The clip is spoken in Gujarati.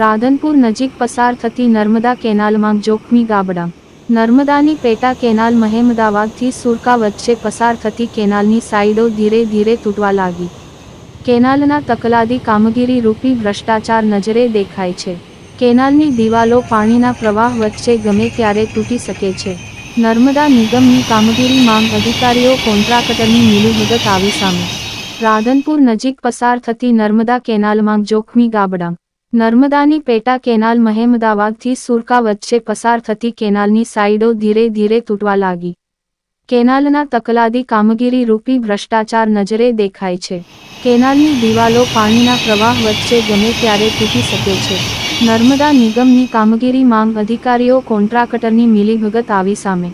રાધનપુર નજીક પસાર થતી નર્મદા કેનાલમાં જોખમી ગાબડા. નર્મદાની પેટા કેનાલ મહેમદાવાદથી સુરકા વચ્ચે પસાર થતી કેનાલની સાઇડો ધીરે ધીરે તૂટવા લાગી. કેનાલના તકલાદી કામગીરી રૂપી ભ્રષ્ટાચાર નજરે દેખાય છે. કેનાલની દિવાલો પાણીના પ્રવાહ વચ્ચે ગમે ત્યારે તૂટી શકે છે. નર્મદા નિગમની કામગીરી માંગ અધિકારીઓ કોન્ટ્રાક્ટરની મિલીભગત આવી સામે. રાધનપુર નજીક પસાર થતી નર્મદા કેનાલમાં જોખમી ગાબડાં. નર્મદાની પેટા કેનાલ મહેમદાવાદથી સુરકા વચ્ચે પસાર થતી કેનાલની સાઇડો ધીરે ધીરે તૂટવા લાગી. કેનાલના તકલાદી કામગીરી રૂપી ભ્રષ્ટાચાર નજરે દેખાય છે. કેનાલની દિવાલો પાણીના પ્રવાહ વચ્ચે ગમે ત્યારે તૂટી શકે છે. નર્મદા નિગમની કામગીરી માંગ અધિકારીઓ કોન્ટ્રાક્ટરની મિલીભગત આવી સામે